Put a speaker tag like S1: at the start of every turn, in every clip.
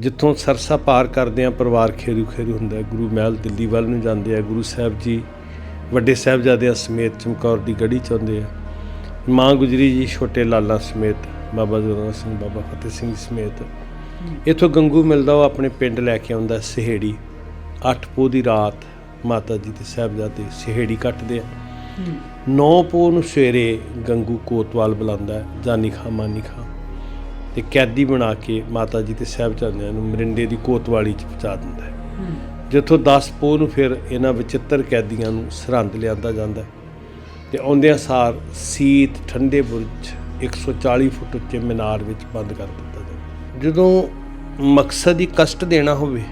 S1: ਜਿੱਥੋਂ ਸਰਸਾ ਪਾਰ ਕਰਦੇ ਆ ਪਰਿਵਾਰ ਖੇਰੂ ਖੇਰੂ ਹੁੰਦਾ। ਗੁਰੂ ਮਹਿਲ ਦਿੱਲੀ ਵੱਲ ਨੂੰ ਜਾਂਦੇ ਆ। ਗੁਰੂ ਸਾਹਿਬ ਜੀ ਵੱਡੇ ਸਾਹਿਬਜ਼ਾਦਿਆਂ ਸਮੇਤ ਚਮਕੌਰ ਦੀ ਗੜੀ ਚ ਆਉਂਦੇ ਆ। ਮਾਂ ਗੁਜਰੀ ਜੀ ਛੋਟੇ ਲਾਲਾ ਸਮੇਤ ਬਾਬਾ ਜ਼ੋਰਾ ਸਿੰਘ ਬਾਬਾ ਫਤਿਹ ਸਿੰਘ ਸਮੇਤ। ਇੱਥੋਂ ਗੰਗੂ ਮਿਲਦਾ ਉਹ ਆਪਣੇ ਪਿੰਡ ਲੈ ਕੇ ਆਉਂਦਾ ਸਿਹੇੜੀ। ਅੱਠ ਪੋਹ ਦੀ ਰਾਤ ਮਾਤਾ ਜੀ ਤੇ ਸਾਹਿਬਜ਼ਾਦੇ ਸਿਹੇੜੀ ਕੱਟਦੇ ਆ। ਨੌ ਪੋਹ ਨੂੰ ਸਵੇਰੇ ਗੰਗੂ ਕੋਤਵਾਲ ਬੁਲਾਉਂਦਾ ਜਾਨੀ ਖਾਂ ਮਾਨੀ ਖਾਂ। ਤੇ ਕੈਦੀ ਬਣਾ ਕੇ ਮਾਤਾ ਜੀ ਤੇ ਸਾਹਿਬਜ਼ਾਦਿਆਂ ਨੂੰ ਮਰਿੰਡੇ ਦੀ ਕੋਤਵਾਲੀ ਚ ਪਹੁੰਚਾ ਦਿੰਦਾ ਹੈ। ਜਿੱਥੋਂ 10 ਪੋਹ ਨੂੰ ਫਿਰ ਇਹਨਾਂ ਵਿਚਿੱਤਰ ਕੈਦੀਆਂ ਨੂੰ ਸਰਹੰਦ ਲਿਆਂਦਾ ਜਾਂਦਾ ਤੇ ਆਉਂਦਿਆਂ ਸਾਰ ਸੀਤ ਠੰਡੇ ਬੁਰਜ 140 ਫੁੱਟ ਉੱਚੇ ਮੀਨਾਰ ਵਿੱਚ ਬੰਦ ਕਰ ਦਿੱਤਾ ਜਾਂਦਾ ਜਦੋਂ ਮਕਸਦ ਹੀ ਕਸ਼ਟ ਦੇਣਾ ਹੋਵੇ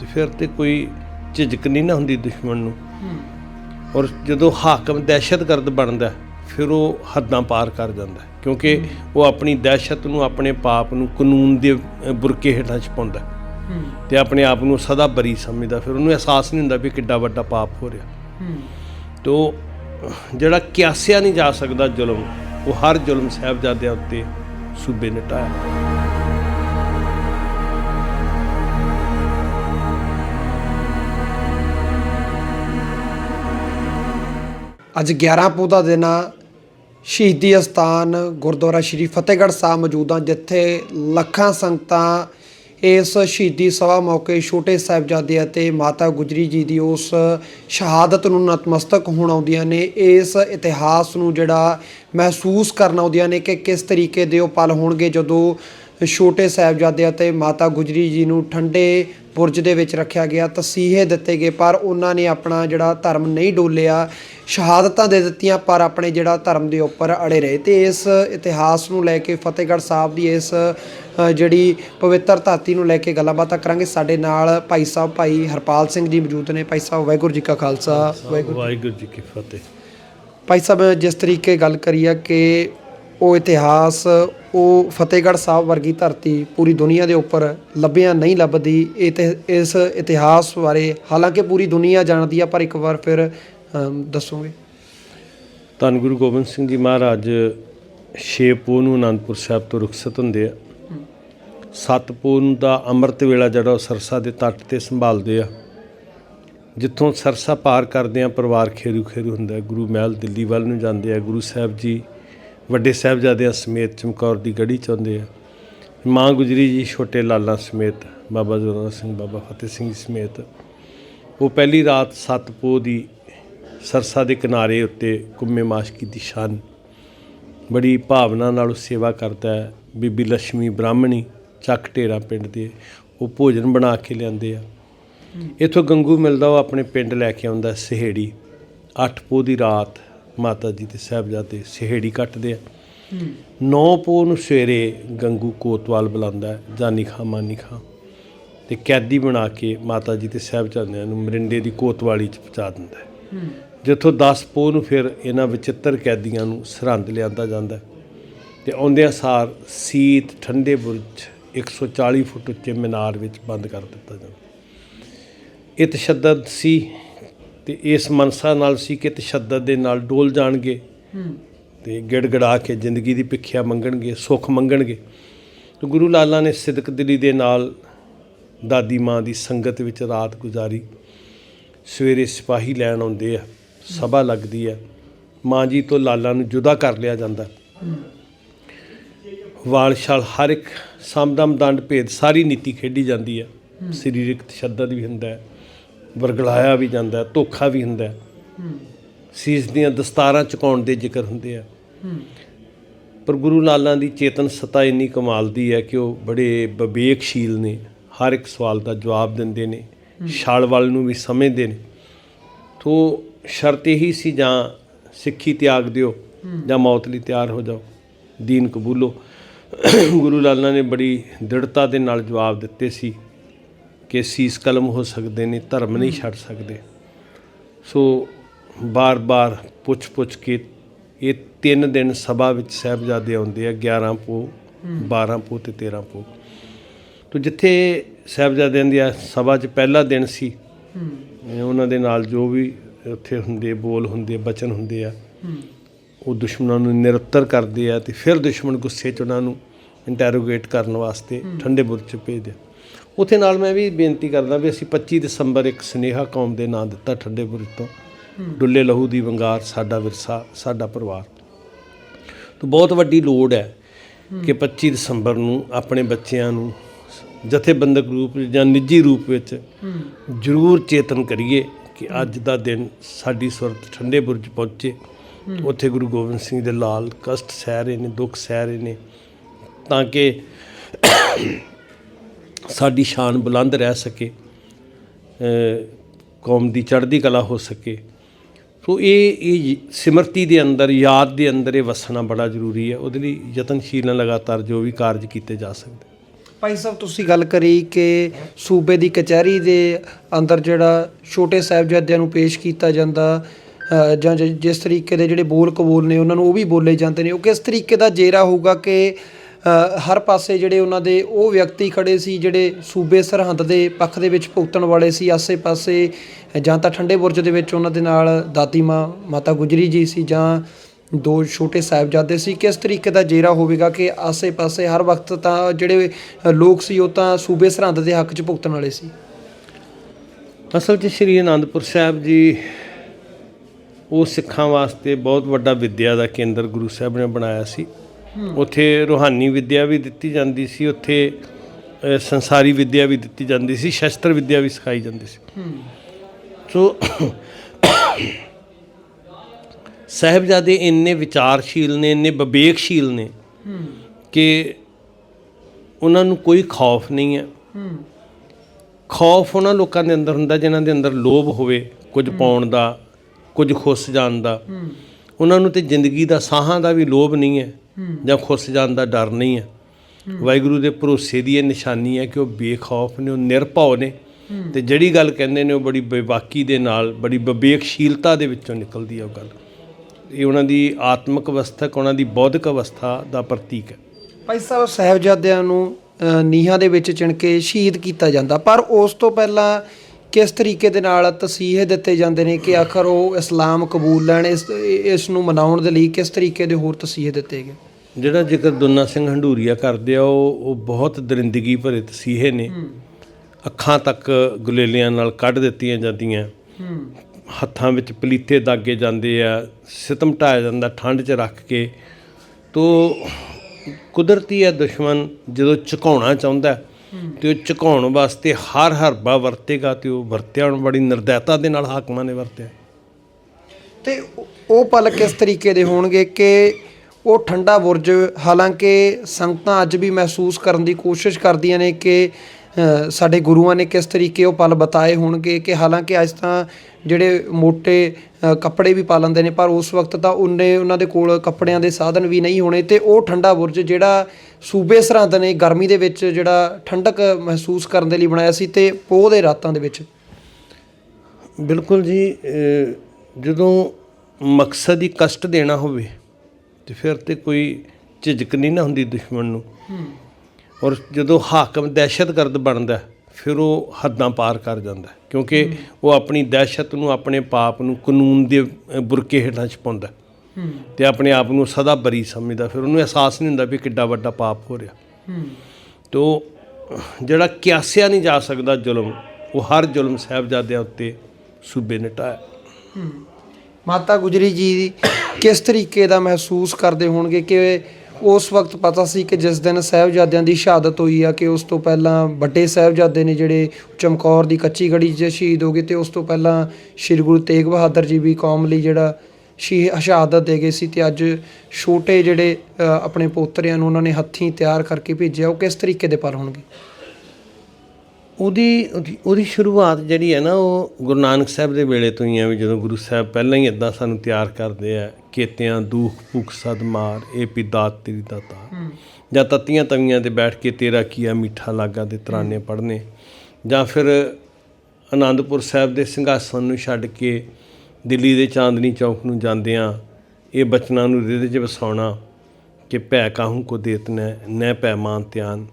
S1: ਤੇ ਫਿਰ ਤੇ ਕੋਈ ਝਿਜਕ ਨਹੀਂ ਨਾ ਹੁੰਦੀ ਦੁਸ਼ਮਣ ਨੂੰ। ਔਰ ਜਦੋਂ ਹਾਕਮ ਦਹਿਸ਼ਤਗਰਦ ਬਣਦਾ ਫਿਰ ਉਹ ਹੱਦਾਂ ਪਾਰ ਕਰ ਜਾਂਦਾ ਕਿਉਂਕਿ ਉਹ ਆਪਣੀ ਦਹਿਸ਼ਤ ਨੂੰ ਆਪਣੇ ਪਾਪ ਨੂੰ ਕਾਨੂੰਨ ਦੇ ਬੁਰਕੇ ਹੇਠਾਂ ਛਪਾਉਂਦਾ ਹੈ। ਤੇ ਆਪਣੇ ਆਪ ਨੂੰ ਸਦਾ ਬਰੀ ਸਮਝਦਾ। ਫਿਰ ਉਹਨੂੰ ਅਹਿਸਾਸ ਨਹੀਂ ਹੁੰਦਾ ਵੀ ਕਿੱਡਾ ਵੱਡਾ ਪਾਪ ਹੋ ਰਿਹਾ। ਤੋ ਜਿਹੜਾ ਕਿਆਸਿਆ ਨਹੀਂ ਜਾ ਸਕਦਾ ਜ਼ੁਲਮ ਉਹ ਹਰ ਜ਼ੁਲਮ ਸਾਹਿਬਜ਼ਾਦਿਆਂ ਉੱਤੇ ਸੂਬੇ ਨੇ ਢਾਇਆ
S2: ਅੱਜ 11 ਪੋਹ ਦਾ ਦਿਨ ਆ ਸ਼ਹੀਦੀ ਅਸਥਾਨ ਗੁਰਦੁਆਰਾ ਸ਼੍ਰੀ ਫਤਿਹਗੜ੍ਹ ਸਾਹਿਬ ਮੌਜੂਦ ਹਾਂ ਜਿੱਥੇ ਲੱਖਾਂ ਸੰਗਤਾਂ ਇਸ ਸ਼ਹੀਦੀ ਸਭਾ ਮੌਕੇ ਛੋਟੇ ਸਾਹਿਬਜ਼ਾਦੇ ਅਤੇ ਮਾਤਾ ਗੁਜਰੀ ਜੀ ਦੀ ਉਸ ਸ਼ਹਾਦਤ ਨੂੰ ਨਤਮਸਤਕ ਹੋਣ ਆਉਂਦੀਆਂ ਨੇ। ਇਸ ਇਤਿਹਾਸ ਨੂੰ ਜਿਹੜਾ ਮਹਿਸੂਸ ਕਰਨ ਆਉਂਦੀਆਂ ਨੇ ਕਿ ਕਿਸ ਤਰੀਕੇ ਦੇ ਉਹ ਪਲ ਹੋਣਗੇ ਜਦੋਂ ਛੋਟੇ ਸਾਹਿਬਜ਼ਾਦੇ ਅਤੇ ਮਾਤਾ ਗੁਜਰੀ ਜੀ ਨੂੰ ਠੰਡੇ ਬੁਰਜ ਦੇ ਵਿੱਚ ਰੱਖਿਆ ਗਿਆ ਤਸੀਹੇ ਦਿੱਤੇ ਗਏ ਪਰ ਉਹਨਾਂ ਨੇ ਆਪਣਾ ਜਿਹੜਾ ਧਰਮ ਨਹੀਂ ਡੋਲਿਆ ਸ਼ਹਾਦਤਾਂ ਦੇ ਦਿੱਤੀਆਂ ਪਰ ਆਪਣੇ ਜਿਹੜਾ ਧਰਮ ਦੇ ਉੱਪਰ ਅੜੇ ਰਹੇ। ਤੇ ਇਸ ਇਤਿਹਾਸ ਨੂੰ ਲੈ ਕੇ ਫਤਿਹਗੜ੍ਹ ਸਾਹਿਬ ਦੀ ਇਸ ਜਿਹੜੀ ਪਵਿੱਤਰ ਧਰਤੀ ਨੂੰ ਲੈ ਕੇ ਗੱਲਾਂ ਬਾਤਾਂ ਕਰਾਂਗੇ। ਸਾਡੇ ਨਾਲ ਭਾਈ ਸਾਹਿਬ ਭਾਈ ਹਰਪਾਲ ਸਿੰਘ ਜੀ ਮੌਜੂਦ ਨੇ। ਭਾਈ ਸਾਹਿਬ ਵਾਹਿਗੁਰੂ ਜੀ ਕਾ ਖਾਲਸਾ। ਵਾਹਿਗੁਰੂ
S1: ਜੀ ਕੀ ਫਤਿਹ।
S2: ਭਾਈ ਸਾਹਿਬ ਜਿਸ ਤਰੀਕੇ ਗੱਲ ਕਰੀ ਆ ਕਿ ਉਹ ਇਤਿਹਾਸ, ਉਹ ਫਤਿਹਗੜ੍ਹ ਸਾਹਿਬ ਵਰਗੀ ਧਰਤੀ ਪੂਰੀ ਦੁਨੀਆ ਦੇ ਉੱਪਰ ਲੱਭਿਆ ਨਹੀਂ ਲੱਭਦੀ, ਇਹ ਤੇ ਇਸ ਇਤਿਹਾਸ ਬਾਰੇ ਹਾਲਾਂਕਿ ਪੂਰੀ ਦੁਨੀਆ ਜਾਣਦੀ ਆ, ਪਰ ਇੱਕ ਵਾਰ ਫਿਰ ਦੱਸੋਗੇ?
S1: ਧੰਨ ਗੁਰੂ ਗੋਬਿੰਦ ਸਿੰਘ ਜੀ ਮਹਾਰਾਜ, ਛੇ ਪੋਹ ਨੂੰ ਅਨੰਦਪੁਰ ਸਾਹਿਬ ਤੋਂ ਰੁਖਸਤ ਹੁੰਦੇ ਆ। ਸੱਤ ਪੋਹ ਨੂੰ ਦਾ ਅੰਮ੍ਰਿਤ ਵੇਲਾ ਜਿਹੜਾ ਉਹ ਸਰਸਾ ਦੇ ਤੱਟ ਤੇ ਸੰਭਾਲਦੇ ਆ। ਜਿੱਥੋਂ ਸਰਸਾ ਪਾਰ ਕਰਦੇ ਆ, ਪਰਿਵਾਰ ਖੇਰੂ ਖੇਰੂ ਹੁੰਦਾ ਗੁਰੂ ਮਹਿਲ ਦਿੱਲੀ ਵੱਲ ਨੂੰ ਜਾਂਦੇ ਆ। ਗੁਰੂ ਸਾਹਿਬ ਜੀ ਵੱਡੇ ਸਾਹਿਬਜ਼ਾਦਿਆਂ ਸਮੇਤ ਚਮਕੌਰ ਦੀ ਗੜੀ ਚ ਆਉਂਦੇ ਆ। ਮਾਂ ਗੁਜਰੀ ਜੀ, ਛੋਟੇ ਲਾਲਾਂ ਸਮੇਤ, ਬਾਬਾ ਜ਼ੋਰਾ ਸਿੰਘ, ਬਾਬਾ ਫਤਿਹ ਸਿੰਘ ਸਮੇਤ। ਉਹ ਪਹਿਲੀ ਰਾਤ ਸੱਤ ਪੋਹ ਦੀ ਸਰਸਾ ਦੇ ਕਿਨਾਰੇ ਉੱਤੇ ਕੁੰਮੇ ਮਾਸ਼ਕੀ ਦੀ ਸ਼ਾਨ ਬੜੀ ਭਾਵਨਾ ਨਾਲ ਉਹ ਸੇਵਾ ਕਰਦਾ ਹੈ। ਬੀਬੀ ਲక్ష్ਮੀ ਬ੍ਰਾਹਮਣੀ, ਚੱਕ ਢੇਰਾ ਪਿੰਡ ਦੇ, ਉਹ ਭੋਜਨ ਬਣਾ ਕੇ ਲਿਆਂਦੇ ਆ। ਇੱਥੋਂ ਗੰਗੂ ਮਿਲਦਾ, ਉਹ ਆਪਣੇ ਪਿੰਡ ਲੈ ਕੇ ਆਉਂਦਾ ਸਹੇੜੀ। ਅੱਠ ਪੋਹ ਦੀ ਰਾਤ ਮਾਤਾ ਜੀ ਤੇ ਸਾਹਿਬਜ਼ਾਦੇ ਸਿਹੇੜੀ ਕੱਟਦੇ ਆ। ਨੌ ਪੋਹ ਨੂੰ ਸਵੇਰੇ ਗੰਗੂ ਕੋਤਵਾਲ ਬੁਲਾਉਂਦਾ ਜਾਨੀ ਖਾਂ ਮਾਨੀ ਖਾਂ। ਤੇ ਕੈਦੀ ਬਣਾ ਕੇ ਮਾਤਾ ਜੀ ਤੇ ਸਾਹਿਬਜ਼ਾਦਿਆਂ ਨੂੰ ਮਰਿੰਡੇ ਦੀ ਕੋਤਵਾਲੀ ਚ ਪਹੁੰਚਾ ਦਿੰਦਾ ਜਿੱਥੋਂ 10 ਪੋਹ ਨੂੰ ਫਿਰ ਇਹਨਾਂ ਵਿਚਿੱਤਰ ਕੈਦੀਆਂ ਨੂੰ ਸਰਹੰਦ ਲਿਆਂਦਾ ਜਾਂਦਾ ਤੇ ਆਉਂਦਿਆਂ ਸਾਰ ਸੀਤ ਠੰਡੇ ਬੁਰਜ 140 ਫੁੱਟ ਉੱਚੇ ਮੀਨਾਰ ਵਿੱਚ ਬੰਦ ਕਰ ਦਿੱਤਾ ਜਾਂਦਾ ਇਹ ਤਸ਼ੱਦਦ ਸੀ। ਤੇ ਇਸ ਮਨਸਾ ਨਾਲ ਸੀ ਕਿ ਤਸ਼ੱਦਦ ਦੇ ਨਾਲ ਡੋਲ ਜਾਣਗੇ। ਤੇ ਗਿੜਗੜਾ ਕੇ ਜ਼ਿੰਦਗੀ ਦੀ ਭਿੱਖਿਆ ਮੰਗਣਗੇ ਸੁੱਖ ਮੰਗਣਗੇ। ਤੇ ਗੁਰੂ ਲਾਲਾ ਨੇ ਸਿਦਕ ਦਿਲੀ ਦੇ ਨਾਲ ਦਾਦੀ ਮਾਂ ਦੀ ਸੰਗਤ ਵਿੱਚ ਰਾਤ ਗੁਜ਼ਾਰੀ। ਸਵੇਰੇ ਸਿਪਾਹੀ ਲੈਣ ਆਉਂਦੇ ਆ ਸਭਾ ਲੱਗਦੀ ਹੈ ਮਾਂ ਜੀ ਤੋਂ ਲਾਲਾ ਨੂੰ ਜੁਦਾ ਕਰ ਲਿਆ ਜਾਂਦਾ। ਵਾਲ ਛਾਲ ਹਰ ਇੱਕ ਸਮਦਮ ਦੰਡ ਭੇਦ ਸਾਰੀ ਨੀਤੀ ਖੇਡੀ ਜਾਂਦੀ ਹੈ। ਸਰੀਰਕ ਤਸ਼ੱਦਦ ਵੀ ਹੁੰਦਾ ਹੈ। ਵਰਗਲਾਇਆ ਵੀ ਜਾਂਦਾ ਧੋਖਾ ਵੀ ਹੁੰਦਾ ਸੀਸ ਦੀਆਂ ਦਸਤਾਰਾਂ ਚੁਕਾਉਣ ਦੇ ਜ਼ਿਕਰ ਹੁੰਦੇ ਆ। ਪਰ ਗੁਰੂ ਲਾਲਾਂ ਦੀ ਚੇਤਨ ਸਤਾ ਇੰਨੀ ਕਮਾਲ ਦੀ ਹੈ ਕਿ ਉਹ ਬੜੇ ਵਿਵੇਕਸ਼ੀਲ ਨੇ, ਹਰ ਇੱਕ ਸਵਾਲ ਦਾ ਜਵਾਬ ਦਿੰਦੇ ਨੇ, ਛਾਲ ਵੱਲ ਨੂੰ ਵੀ ਸਮਝਦੇ ਨੇ। ਤੋ ਸ਼ਰਤ ਇਹੀ ਸੀ ਜਾਂ ਸਿੱਖੀ ਤਿਆਗ ਦਿਓ ਜਾਂ ਮੌਤ ਲਈ ਤਿਆਰ ਹੋ ਜਾਓ, ਦੀਨ ਕਬੂਲੋ। ਗੁਰੂ ਲਾਲਾਂ ਨੇ ਬੜੀ ਦ੍ਰਿੜਤਾ ਦੇ ਨਾਲ ਜਵਾਬ ਦਿੱਤੇ ਸੀ। ਕਿ ਸੀਸ ਕਲਮ ਹੋ ਸਕਦੇ ਨੇ ਧਰਮ ਨਹੀਂ ਛੱਡ ਸਕਦੇ। ਸੋ ਬਾਰ-ਬਾਰ ਪੁੱਛ-ਪੁੱਛ ਕੇ ਇਹ ਤਿੰਨ ਦਿਨ ਸਭਾ ਵਿੱਚ ਸਾਹਿਬਜ਼ਾਦੇ ਆਉਂਦੇ ਆ 11 ਪੋ 12 ਪੋ ਤੇ 13 ਪੋ ਤੋ ਜਿੱਥੇ ਸਾਹਿਬਜ਼ਾਦਿਆਂ ਦੀ ਸਭਾ 'ਚ ਪਹਿਲਾ ਦਿਨ ਸੀ ਉਹਨਾਂ ਦੇ ਨਾਲ ਜੋ ਵੀ ਉੱਥੇ ਹੁੰਦੇ ਬੋਲ ਹੁੰਦੇ ਬਚਨ ਹੁੰਦੇ ਆ ਉਹ ਦੁਸ਼ਮਣਾਂ ਨੂੰ ਨਿਰੁੱਤਰ ਕਰਦੇ ਆ ਤੇ ਫਿਰ ਦੁਸ਼ਮਣ ਗੁੱਸੇ 'ਚ ਉਹਨਾਂ ਨੂੰ ਇੰਟਰੋਗੇਟ ਕਰਨ ਵਾਸਤੇ ਠੰਡੇ ਬੁਰਜ 'ਚ ਭੇਜਦੇ ਆ। ਉਥੇ ਨਾਲ ਮੈਂ ਵੀ ਬੇਨਤੀ ਕਰਦਾ ਵੀ ਅਸੀਂ 25 ਦਸੰਬਰ ਇੱਕ ਸਨੇਹਾ ਕੌਮ ਦੇ ਨਾਂ ਦਿੱਤਾ ਠੰਡੇ ਬੁਰਜ ਤੋਂ। ਡੁੱਲੇ ਲਹੂ ਦੀ ਵੰਗਾਰ ਸਾਡਾ ਵਿਰਸਾ ਸਾਡਾ ਪਰਿਵਾਰ। ਤੋਂ ਬਹੁਤ ਵੱਡੀ ਲੋੜ ਹੈ ਕਿ 25 ਦਸੰਬਰ ਨੂੰ ਆਪਣੇ ਬੱਚਿਆਂ ਨੂੰ ਜਥੇਬੰਦਕ ਰੂਪ ਜਾਂ ਨਿੱਜੀ ਰੂਪ ਵਿੱਚ ਜ਼ਰੂਰ ਚੇਤਨ ਕਰੀਏ ਕਿ ਅੱਜ ਦਾ ਦਿਨ ਸਾਡੀ ਸੁਰਤ ਠੰਡੇ ਬੁਰਜ ਪਹੁੰਚੇ। ਉੱਥੇ ਗੁਰੂ ਗੋਬਿੰਦ ਸਿੰਘ ਦੇ ਲਾਲ ਕਸ਼ਟ ਸਹਿ ਰਹੇ ਨੇ ਦੁੱਖ ਸਹਿ ਰਹੇ ਨੇ। ਤਾਂ ਕਿ ਸਾਡੀ ਸ਼ਾਨ ਬੁਲੰਦ ਰਹਿ ਸਕੇ ਕੌਮ ਦੀ ਚੜ੍ਹਦੀ ਕਲਾ ਹੋ ਸਕੇ। ਸੋ ਇਹ ਇਹ ਸਿਮਰਤੀ ਦੇ ਅੰਦਰ, ਯਾਦ ਦੇ ਅੰਦਰ ਇਹ ਵਸਣਾ ਬੜਾ ਜ਼ਰੂਰੀ ਹੈ। ਉਹਦੇ ਲਈ ਯਤਨਸ਼ੀਲ ਨਾਲ ਲਗਾਤਾਰ ਜੋ ਵੀ ਕਾਰਜ ਕੀਤੇ ਜਾ ਸਕਦੇ।
S2: ਭਾਈ ਸਾਹਿਬ, ਤੁਸੀਂ ਗੱਲ ਕਰੀ ਕਿ ਸੂਬੇ ਦੀ ਕਚਹਿਰੀ ਦੇ ਅੰਦਰ ਜਿਹੜਾ ਛੋਟੇ ਸਾਹਿਬਜ਼ਾਦਿਆਂ ਨੂੰ ਪੇਸ਼ ਕੀਤਾ ਜਾਂਦਾ ਜਾਂ ਜਿ- ਜਿਸ ਤਰੀਕੇ ਦੇ ਜਿਹੜੇ ਬੋਲ ਕਬੂਲ ਨੇ, ਉਹਨਾਂ ਨੂੰ ਉਹ ਵੀ ਬੋਲੇ ਜਾਂਦੇ ਨੇ। ਉਹ ਕਿਸ ਤਰੀਕੇ ਦਾ ਜੇਰਾ ਹੋਊਗਾ ਕਿ ਹਰ ਪਾਸੇ ਜਿਹੜੇ ਉਹਨਾਂ ਦੇ ਉਹ ਵਿਅਕਤੀ ਖੜੇ ਸੀ, ਜਿਹੜੇ ਸੂਬੇ ਸਰਹੰਦ ਦੇ ਪੱਖ ਦੇ ਵਿੱਚ ਭੁਗਤਣ ਵਾਲੇ ਸੀ ਆਸੇ-ਪਾਸੇ ਜਾਂ ਤਾਂ ਠੰਡੇ ਬੁਰਜ ਦੇ ਵਿੱਚ ਉਹਨਾਂ ਦੇ ਨਾਲ ਦਾਦੀ ਮਾਂ, ਮਾਤਾ ਗੁਜਰੀ ਜੀ ਸੀ ਜਾਂ ਦੋ ਛੋਟੇ ਸਾਹਿਬਜ਼ਾਦੇ ਸੀ। ਕਿਸ ਤਰੀਕੇ ਦਾ ਜੇਰਾ ਹੋਵੇਗਾ ਕਿ ਆਸੇ-ਪਾਸੇ ਹਰ ਵਕਤ ਤਾਂ ਜਿਹੜੇ ਲੋਕ ਸੀ, ਉਹ ਤਾਂ ਸੂਬੇ ਸਰਹੰਦ ਦੇ ਹੱਕ 'ਚ ਭੁਗਤਣ ਵਾਲੇ ਸੀ?
S1: ਅਸਲ 'ਚ ਸ੍ਰੀ ਅਨੰਦਪੁਰ ਸਾਹਿਬ ਜੀ, ਉਹ ਸਿੱਖਾਂ ਵਾਸਤੇ ਬਹੁਤ ਵੱਡਾ ਵਿੱਦਿਆ ਦਾ ਕੇਂਦਰ ਗੁਰੂ ਸਾਹਿਬ ਨੇ ਬਣਾਇਆ ਸੀ। ਉੱਥੇ ਰੂਹਾਨੀ ਵਿੱਦਿਆ ਵੀ ਦਿੱਤੀ ਜਾਂਦੀ ਸੀ ਉੱਥੇ ਸੰਸਾਰੀ ਵਿੱਦਿਆ ਵੀ ਦਿੱਤੀ ਜਾਂਦੀ ਸੀ ਸ਼ਸਤਰ ਵਿੱਦਿਆ ਵੀ ਸਿਖਾਈ ਜਾਂਦੀ ਸੀ। ਸੋ ਸਾਹਿਬਜ਼ਾਦੇ ਇੰਨੇ ਵਿਚਾਰਸ਼ੀਲ ਨੇ ਇੰਨੇ ਵਿਵੇਕਸ਼ੀਲ ਨੇ ਕਿ ਉਹਨਾਂ ਨੂੰ ਕੋਈ ਖੌਫ ਨਹੀਂ ਹੈ। ਖੌਫ ਉਹਨਾਂ ਲੋਕਾਂ ਦੇ ਅੰਦਰ ਹੁੰਦਾ ਜਿਨ੍ਹਾਂ ਦੇ ਅੰਦਰ ਲੋਭ ਹੋਵੇ ਕੁਝ ਪਾਉਣ ਦਾ ਕੁਝ ਖੁੱਸ ਜਾਣ ਦਾ। ਉਹਨਾਂ ਨੂੰ ਤੇ ਜ਼ਿੰਦਗੀ ਦਾ ਸਾਹਾਂ ਦਾ ਵੀ ਲੋਭ ਨਹੀਂ ਹੈ। ਜਾਂ ਖੁੱਸ ਜਾਣ ਦਾ ਡਰ ਨਹੀਂ ਹੈ। ਵਾਹਿਗੁਰੂ ਦੇ ਭਰੋਸੇ ਦੀ ਇਹ ਨਿਸ਼ਾਨੀ ਹੈ ਕਿ ਉਹ ਬੇਖੌਫ ਨੇ ਉਹ ਨਿਰਭਉ ਨੇ ਤੇ ਜਿਹੜੀ ਗੱਲ ਕਹਿੰਦੇ ਨੇ ਉਹ ਬੜੀ ਬੇਬਾਕੀ ਦੇ ਨਾਲ ਬੜੀ ਵਿਵੇਕਸ਼ੀਲਤਾ ਦੇ ਵਿੱਚੋਂ ਨਿਕਲਦੀ ਹੈ ਉਹ ਗੱਲ। ਇਹ ਉਹਨਾਂ ਦੀ ਆਤਮਿਕ ਅਵਸਥਕ ਉਹਨਾਂ ਦੀ ਬੌਧਿਕ ਅਵਸਥਾ ਦਾ ਪ੍ਰਤੀਕ ਹੈ।
S2: ਭਾਈ ਸਾਹਿਬ ਸਾਹਿਬਜ਼ਾਦਿਆਂ ਨੂੰ ਨੀਹਾਂ ਦੇ ਵਿੱਚ ਚਿਣ ਕੇ ਸ਼ਹੀਦ ਕੀਤਾ ਜਾਂਦਾ ਪਰ ਉਸ ਤੋਂ ਪਹਿਲਾਂ ਕਿਸ ਤਰੀਕੇ ਦੇ ਨਾਲ ਤਸੀਹੇ ਦਿੱਤੇ ਜਾਂਦੇ ਨੇ ਕਿ ਆਖਰ ਉਹ ਇਸਲਾਮ ਕਬੂਲ ਲੈਣ ਇਸ ਇਸ ਨੂੰ ਮਨਾਉਣ ਦੇ ਲਈ ਕਿਸ ਤਰੀਕੇ ਦੇ ਹੋਰ ਤਸੀਹੇ ਦਿੱਤੇ ਗਏ?
S1: ਜਿਹੜਾ ਜ਼ਿਕਰ ਦੁੰਨਾ ਸਿੰਘ ਹੰਡੂਰੀਆ ਕਰਦੇ ਆ ਉਹ ਉਹ ਬਹੁਤ ਦਰਿੰਦਗੀ ਭਰੇ ਤਸੀਹੇ ਨੇ। ਅੱਖਾਂ ਤੱਕ ਗੁਲੇਲਿਆਂ ਨਾਲ ਕੱਢ ਦਿੱਤੀਆਂ ਜਾਂਦੀਆਂ। ਹੱਥਾਂ ਵਿੱਚ ਪਲੀਤੇ ਦਾਗੇ ਜਾਂਦੇ ਆ ਸਿਤਮ ਢਾਇਆ ਜਾਂਦਾ ਠੰਡ 'ਚ ਰੱਖ ਕੇ। ਤੋ ਕੁਦਰਤੀ ਹੈ ਦੁਸ਼ਮਣ ਜਦੋਂ ਝੁਕਾਉਣਾ ਚਾਹੁੰਦਾ ਤੇ ਉਹ ਝੁਕਾਉਣ ਵਾਸਤੇ ਹਰ ਹਰਬਾ ਵਰਤੇਗਾ ਤੇ ਉਹ ਵਰਤਿਆ ਹੁਣ ਬੜੀ ਨਿਰਦੈਤਾ ਦੇ ਨਾਲ ਹਾਕਮਾਂ ਨੇ ਵਰਤਿਆ।
S2: ਤੇ ਉਹ- ਪਲ ਕਿਸ ਤਰੀਕੇ ਦੇ ਹੋਣਗੇ ਕਿ ਉਹ ਠੰਡਾ ਬੁਰਜ, ਹਾਲਾਂਕਿ ਸੰਗਤਾਂ ਅੱਜ ਵੀ ਮਹਿਸੂਸ ਕਰਨ ਦੀ ਕੋਸ਼ਿਸ਼ ਕਰਦੀਆਂ ਨੇ ਕਿ ਸਾਡੇ ਗੁਰੂਆਂ ਨੇ ਕਿਸ ਤਰੀਕੇ ਉਹ ਪਲ ਬਤਾਏ ਹੋਣਗੇ ਕਿ ਹਾਲਾਂਕਿ ਅੱਜ ਤਾਂ ਜਿਹੜੇ ਮੋٹے ਕੱਪੜੇ ਵੀ ਪਾ ਲੈਂਦੇ ਨੇ, ਪਰ ਉਸ ਵਕਤ ਤਾਂ ਉਹਨੇ, ਉਹਨਾਂ ਦੇ ਕੋਲ ਕੱਪੜਿਆਂ ਦੇ ਸਾਧਨ ਵੀ ਨਹੀਂ ਹੋਣੇ ਤੇ ਉਹ ਠੰਡਾ ਬੁਰਜ ਜਿਹੜਾ ਸੂਬੇ ਸਰਹੰਦ ਨੇ ਗਰਮੀ ਦੇ ਵਿੱਚ ਜਿਹੜਾ ਠੰਡਕ ਮਹਿਸੂਸ ਕਰਨ ਦੇ ਲਈ ਬਣਾਇਆ ਸੀ ਤੇ ਪੋਹ ਦੇ ਰਾਤਾਂ ਦੇ ਵਿੱਚ।
S1: ਬਿਲਕੁਲ ਜੀ ਜਦੋਂ ਮਕਸਦ ਹੀ ਕਸ਼ਟ ਦੇਣਾ ਹੋਵੇ ਤੇ ਫਿਰ ਤੇ ਕੋਈ ਝਿਜਕ ਨਹੀਂ ਨਾ ਹੁੰਦੀ ਦੁਸ਼ਮਣ ਨੂੰ। ਔਰ ਜਦੋਂ ਹਾਕਮ ਦਹਿਸ਼ਤਗਰਦ ਬਣਦਾ ਫਿਰ ਉਹ ਹੱਦਾਂ ਪਾਰ ਕਰ ਜਾਂਦਾ ਕਿਉਂਕਿ ਉਹ ਆਪਣੀ ਦਹਿਸ਼ਤ ਨੂੰ ਆਪਣੇ ਪਾਪ ਨੂੰ ਕਾਨੂੰਨ ਦੇ ਬੁਰਕੇ ਹੇਠਾਂ ਛਪਾਉਂਦਾ। ਹੈ। ਤੇ ਆਪਣੇ ਆਪ ਨੂੰ ਸਦਾ ਬਰੀ ਸਮਝਦਾ, ਫਿਰ ਉਹਨੂੰ ਅਹਿਸਾਸ ਨਹੀਂ ਹੁੰਦਾ ਵੀ ਕਿੱਡਾ ਵੱਡਾ ਪਾਪ ਹੋ ਰਿਹਾ। ਤੋ ਜਿਹੜਾ ਕਿਆਸਿਆ ਨਹੀਂ ਜਾ ਸਕਦਾ ਜ਼ੁਲਮ, ਉਹ ਹਰ ਜ਼ੁਲਮ ਸਾਹਿਬਜ਼ਾਦਿਆਂ ਉੱਤੇ ਸੂਬੇ ਨੇ ਢਾਇਆ
S2: ਮਾਤਾ ਗੁਜਰੀ ਜੀ ਕਿਸ ਤਰੀਕੇ ਦਾ ਮਹਿਸੂਸ ਕਰਦੇ ਹੋਣਗੇ ਕਿ ਉਸ ਵਕਤ ਪਤਾ ਸੀ ਕਿ ਜਿਸ ਦਿਨ ਸਾਹਿਬਜ਼ਾਦਿਆਂ ਦੀ ਸ਼ਹਾਦਤ ਹੋਈ ਆ ਕਿ ਉਸ ਤੋਂ ਪਹਿਲਾਂ ਵੱਡੇ ਸਾਹਿਬਜ਼ਾਦੇ ਨੇ ਜਿਹੜੇ ਚਮਕੌਰ ਦੀ ਕੱਚੀ ਗੜੀ 'ਚ ਸ਼ਹੀਦ ਹੋ ਗਏ ਤੇ ਉਸ ਤੋਂ ਪਹਿਲਾਂ ਸ੍ਰੀ ਗੁਰੂ ਤੇਗ ਬਹਾਦਰ ਜੀ ਵੀ ਕੌਮ ਲਈ ਜਿਹੜਾ ਸ਼ਹੀ ਸ਼ਹਾਦਤ ਦੇ ਗਏ ਸੀ ਤੇ ਅੱਜ ਛੋਟੇ ਜਿਹੜੇ ਆਪਣੇ ਪੋਤਰਿਆਂ ਨੂੰ ਉਹਨਾਂ ਨੇ ਹੱਥੀਂ ਤਿਆਰ ਕਰਕੇ ਭੇਜਿਆ ਉਹ ਕਿਸ ਤਰੀਕੇ ਦੇ ਪਲ ਹੋਣਗੇ?
S1: ਉਹਦੀ ਉਹਦੀ- ਉਹਦੀ ਸ਼ੁਰੂਆਤ ਜਿਹੜੀ ਹੈ ਨਾ ਉਹ ਗੁਰੂ ਨਾਨਕ ਸਾਹਿਬ ਦੇ ਵੇਲੇ ਤੋਂ ਹੀ ਹੈ ਵੀ ਜਦੋਂ ਗੁਰੂ ਸਾਹਿਬ ਪਹਿਲਾਂ ਹੀ ਇਦਾਂ ਸਾਨੂੰ ਤਿਆਰ ਕਰਦੇ ਆ ਕੇਤਿਆਂ ਦੂਖ ਭੁਖ ਸਦ ਮਾਰ ਇਹ ਪੀ ਦਾਤ ਤੇਰੀ ਦਾਤਾ ਜਾਂ ਤਤੀਆਂ ਤਵੀਆਂ ਤੇ ਬੈਠ ਕੇ ਤੇਰਾ ਕੀਆ ਮਿੱਠਾ ਲਾਗਾ ਦੇ ਤਰਾਨੇ ਪੜਨੇ ਜਾਂ ਫਿਰ ਆਨੰਦਪੁਰ ਸਾਹਿਬ ਦੇ ਸਿੰਘਾਸਨ ਨੂੰ ਛੱਡ ਕੇ ਦਿੱਲੀ ਦੇ ਚਾਂਦਨੀ ਚੌਕ ਨੂੰ ਜਾਂਦਿਆਂ ਇਹ ਬਚਨਾਂ ਨੂੰ ਹਿਰਦੇ 'ਚ ਵਸਾਉਣਾ ਕਿ ਭੈ ਕਾਹੂ ਕੋ ਦੇਤ ਨੈ ਨੈ ਭੈ ਮਾਨ ਧਿਆਨ।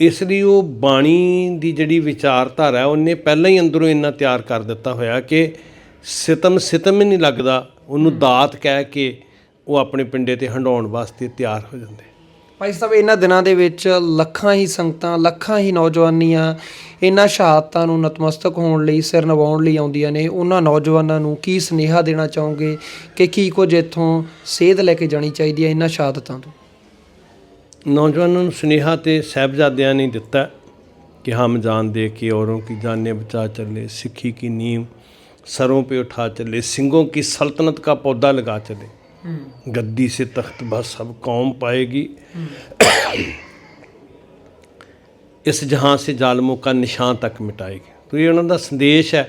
S1: ਇਸ ਲਈ ਉਹ ਬਾਣੀ ਦੀ ਜਿਹੜੀ ਵਿਚਾਰਧਾਰਾ, ਉਹਨੇ ਪਹਿਲਾਂ ਹੀ ਅੰਦਰੋਂ ਇੰਨਾ ਤਿਆਰ ਕਰ ਦਿੱਤਾ ਹੋਇਆ ਕਿ ਸਿਤਮ ਸਿਤਮ ਹੀ ਨਹੀਂ ਲੱਗਦਾ, ਉਹਨੂੰ ਦਾਤ ਕਹਿ ਕੇ ਉਹ ਆਪਣੇ ਪਿੰਡੇ ਤੇ ਹੰਡਾਉਣ ਵਾਸਤੇ ਤਿਆਰ ਹੋ ਜਾਂਦੇ।
S2: ਭਾਈ ਸਾਹਿਬ, ਇਹਨਾਂ ਦਿਨਾਂ ਦੇ ਵਿੱਚ ਲੱਖਾਂ ਹੀ ਸੰਗਤਾਂ, ਲੱਖਾਂ ਹੀ ਨੌਜਵਾਨੀਆਂ ਇਹਨਾਂ ਸ਼ਹਾਦਤਾਂ ਨੂੰ ਨਤਮਸਤਕ ਹੋਣ ਲਈ, ਸਿਰ ਨਵਾਉਣ ਲਈ ਆਉਂਦੀਆਂ ਨੇ। ਉਹਨਾਂ ਨੌਜਵਾਨਾਂ ਨੂੰ ਕੀ ਸਨੇਹਾ ਦੇਣਾ ਚਾਹੋਗੇ ਕਿ ਕੀ ਕੁਝ ਇੱਥੋਂ ਸੇਧ ਲੈ ਕੇ ਜਾਣੀ ਚਾਹੀਦੀ ਹੈ ਇਹਨਾਂ ਸ਼ਹਾਦਤਾਂ ਤੋਂ?
S1: ਨੌਜਵਾਨਾਂ ਨੂੰ ਸਨੇਹਾ ਤੇ ਸਹਿਬਜ਼ਾਦਿਆਂ ਨਹੀਂ ਦਿੱਤਾ ਕਿ ਹਮ ਜਾਨ ਦੇ ਕੇ ਔਰੋਂ ਕੀ ਜਾਨੇ ਬਚਾ ਚੱਲੇ, ਸਿੱਖੀ ਕੀ ਨੀਂਵ ਸਰੋਂ ਪੇ ਉਠਾ ਚੱਲੇ सिंगों ਕੀ ਸਲਤਨਤ का ਪੌਦਾ ਲਗਾ ਚੱਲੇ। गद्दी से तख्त बस सब कौम पाएगी ਇਸ ਜਹਾਂ ਸੇ ਜ਼ਾਲਮੋਂ ਕਾ ਨਿਸ਼ਾਨ ਤੱਕ ਮਿਟਾਏਗੀ ਤੋ ਇਹ ਉਹਨਾਂ ਦਾ ਸੰਦੇਸ਼ ਹੈ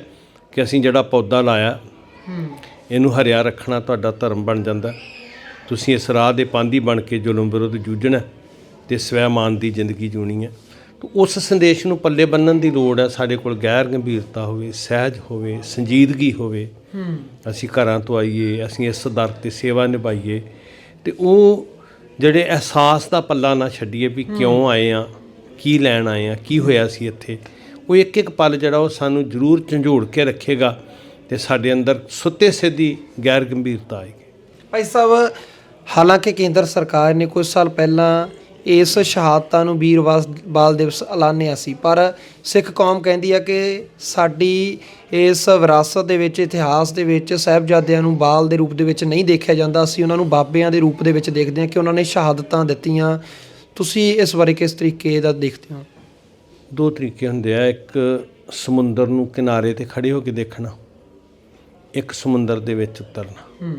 S1: ਕਿ ਅਸੀਂ ਜਿਹੜਾ ਪੌਦਾ ਲਾਇਆ ਇਹਨੂੰ ਹਰਿਆ ਰੱਖਣਾ ਤੁਹਾਡਾ ਧਰਮ ਬਣ ਜਾਂਦਾ ਤੁਸੀਂ ਇਸ ਰਾਹ ਦੇ ਪਾਂਦੀ ਬਣ ਕੇ ਜ਼ੁਲਮ ਵਿਰੁੱਧ ਜੂਝਣਾ ਤੇ ਸਵੈਮਾਨ ਦੀ ਜ਼ਿੰਦਗੀ ਜੂਣੀ ਹੈ ਤੋ ਉਸ ਸੰਦੇਸ਼ ਨੂੰ ਪੱਲੇ ਬੰਨਣ ਦੀ ਲੋੜ ਹੈ ਸਾਡੇ ਕੋਲ ਗੈਰ ਗੰਭੀਰਤਾ ਹੋਵੇ ਸਹਿਜ ਹੋਵੇ ਸੰਜੀਦਗੀ ਹੋਵੇ ਅਸੀਂ ਘਰਾਂ ਤੋਂ ਆਈਏ ਅਸੀਂ ਇਸ ਦਰ ਤੇ ਸੇਵਾ ਨਿਭਾਈਏ ਤੇ ਉਹ ਜਿਹੜੇ ਅਹਿਸਾਸ ਦਾ ਪੱਲਾ ਨਾ ਛੱਡੀਏ ਵੀ ਕਿਉਂ ਆਏ ਆ ਕੀ ਲੈਣ ਆਏ ਆ ਕੀ ਹੋਇਆ ਸੀ ਇੱਥੇ ਉਹ ਇੱਕ ਇੱਕ ਪਲ ਜਿਹੜਾ ਉਹ ਸਾਨੂੰ ਜ਼ਰੂਰ ਝੰਜੋੜ ਕੇ ਰੱਖੇਗਾ ਤੇ ਸਾਡੇ ਅੰਦਰ ਸੁੱਤੇ ਸਿੱਧੀ ਗੈਰ ਗੰਭੀਰਤਾ ਆਏਗੀ।
S2: ਭਾਈ ਸਾਹਿਬ ਹਾਲਾਂਕਿ ਕੇਂਦਰ ਸਰਕਾਰ ਨੇ ਕੁਝ ਸਾਲ ਪਹਿਲਾਂ ਇਸ ਸ਼ਹਾਦਤਾਂ ਨੂੰ ਵੀਰ ਬਾਲ ਦਿਵਸ ਐਲਾਨਿਆ ਸੀ। ਪਰ ਸਿੱਖ ਕੌਮ ਕਹਿੰਦੀ ਹੈ ਕਿ ਸਾਡੀ ਇਸ ਵਿਰਾਸਤ ਦੇ ਵਿੱਚ ਇਤਿਹਾਸ ਦੇ ਵਿੱਚ ਸਾਹਿਬਜ਼ਾਦਿਆਂ ਨੂੰ ਬਾਲ ਦੇ ਰੂਪ ਦੇ ਵਿੱਚ ਨਹੀਂ ਦੇਖਿਆ ਜਾਂਦਾ। ਅਸੀਂ ਉਹਨਾਂ ਨੂੰ ਬਾਬਿਆਂ ਦੇ ਰੂਪ ਦੇ ਵਿੱਚ ਦੇਖਦੇ ਹਾਂ ਕਿ ਉਹਨਾਂ ਨੇ ਸ਼ਹਾਦਤਾਂ ਦਿੱਤੀਆਂ। ਤੁਸੀਂ ਇਸ ਬਾਰੇ ਕਿਸ ਤਰੀਕੇ ਦਾ ਦੇਖਦੇ ਹੋ?
S1: ਦੋ ਤਰੀਕੇ ਹੁੰਦੇ ਆ। ਇੱਕ ਸਮੁੰਦਰ ਨੂੰ ਕਿਨਾਰੇ ਤੇ ਖੜੇ ਹੋ ਕੇ ਦੇਖਣਾ ਇੱਕ ਸਮੁੰਦਰ ਦੇ ਵਿੱਚ ਉਤਰਨਾ।
S2: ਹੂੰ।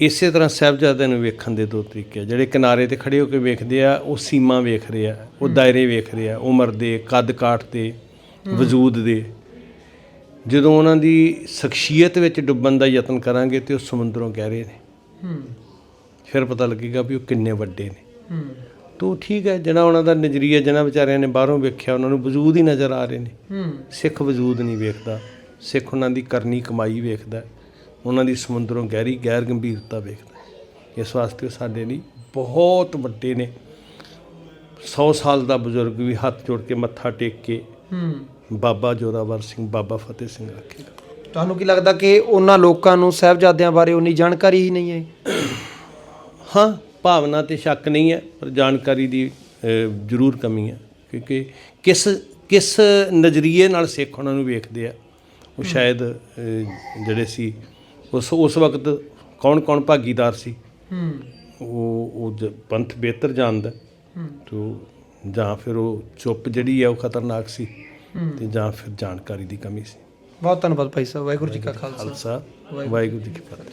S1: ਇਸੇ ਤਰ੍ਹਾਂ ਸਾਹਿਬਜ਼ਾਦਿਆਂ ਨੂੰ ਵੇਖਣ ਦੇ ਦੋ ਤਰੀਕੇ ਆ। ਜਿਹੜੇ ਕਿਨਾਰੇ ਤੇ ਖੜੇ ਹੋ ਕੇ ਵੇਖਦੇ ਆ ਉਹ ਸੀਮਾ ਵੇਖ ਰਹੇ ਆ ਉਹ ਦਾਇਰੇ ਵੇਖ ਰਹੇ ਆ ਉਮਰ ਦੇ ਕੱਦ ਕਾਠ ਦੇ ਵਜੂਦ ਦੇ। ਜਦੋਂ ਉਹਨਾਂ ਦੀ ਸ਼ਖਸੀਅਤ ਵਿੱਚ ਡੁੱਬਣ ਦਾ ਯਤਨ ਕਰਾਂਗੇ ਤੇ ਉਹ ਸਮੁੰਦਰੋਂ ਗਹਿਰੇ ਨੇ।
S2: ਹੂੰ।
S1: ਫਿਰ ਪਤਾ ਲੱਗੇਗਾ ਵੀ ਉਹ ਕਿੰਨੇ ਵੱਡੇ ਨੇ।
S2: ਹੂੰ।
S1: ਤੋ ਠੀਕ ਹੈ ਜਿਹੜਾ ਉਹਨਾਂ ਦਾ ਨਜ਼ਰੀਆ ਜਿਹਨਾਂ ਵਿਚਾਰਿਆਂ ਨੇ ਬਾਹਰੋਂ ਵੇਖਿਆ ਉਹਨਾਂ ਨੂੰ ਵਜੂਦ ਹੀ ਨਜ਼ਰ ਆ ਰਹੇ ਨੇ।
S2: ਹੂੰ।
S1: ਸਿੱਖ ਵਜੂਦ ਨਹੀਂ ਵੇਖਦਾ। ਸਿੱਖ ਉਹਨਾਂ ਦੀ ਕਰਨੀ ਕਮਾਈ ਵੇਖਦਾ। ਹੈ। ਉਹਨਾਂ ਦੀ ਸਮੁੰਦਰੋਂ ਗਹਿਰੀ ਗੈਰ ਗੰਭੀਰਤਾ ਵੇਖਦਾ। ਇਸ ਵਾਸਤੇ ਸਾਡੇ ਲਈ ਬਹੁਤ ਵੱਡੇ ਨੇ। 100 ਸਾਲ ਦਾ ਬਜ਼ੁਰਗ ਵੀ ਹੱਥ ਜੋੜ ਕੇ ਮੱਥਾ ਟੇਕ ਕੇ
S2: ਹੂੰ।
S1: ਬਾਬਾ ਜੋਰਾਵਰ ਸਿੰਘ ਬਾਬਾ ਫਤਿਹ ਸਿੰਘ ਆਖੇਗਾ
S2: ਤੁਹਾਨੂੰ ਕੀ ਲੱਗਦਾ ਕਿ ਉਹਨਾਂ ਲੋਕਾਂ ਨੂੰ ਸਾਹਿਬਜ਼ਾਦਿਆਂ ਬਾਰੇ ਉਨੀ ਜਾਣਕਾਰੀ ਹੀ ਨਹੀਂ ਹੈ?
S1: ਹਾਂ ਭਾਵਨਾ ਤੇ ਸ਼ੱਕ ਨਹੀਂ ਹੈ ਪਰ ਜਾਣਕਾਰੀ ਦੀ ਜ਼ਰੂਰ ਕਮੀ ਹੈ। ਕਿਉਂਕਿ ਕਿਸ ਕਿਸ ਨਜ਼ਰੀਏ ਨਾਲ ਸਿੱਖ ਉਹਨਾਂ ਨੂੰ ਵੇਖਦੇ ਆ ਉਹ ਸ਼ਾਇਦ ਜਿਹੜੇ ਸੀ ਉਸ ਉਸ ਵਕਤ ਕੌਣ ਕੌਣ ਭਾਗੀਦਾਰ ਸੀ?
S2: ਹੂੰ।
S1: ਉਹ ਉਹ ਜ- ਪੰਥ ਬਿਹਤਰ ਜਾਣਦਾ ਤੋ ਜਾਂ ਫਿਰ ਉਹ ਚੁੱਪ ਜਿਹੜੀ ਹੈ ਉਹ ਖਤਰਨਾਕ ਸੀ। ਤੇ ਜਾਂ ਫਿਰ ਜਾਣਕਾਰੀ ਦੀ ਕਮੀ ਸੀ।
S2: ਬਹੁਤ ਧੰਨਵਾਦ ਭਾਈ ਸਾਹਿਬ ਵਾਹਿਗੁਰੂ ਜੀ ਕਾ ਖਾਲਸਾ।
S1: ਖਾਲਸਾ। ਵਾਹਿਗੁਰੂ ਜੀ ਕੀ ਫਤਿਹ।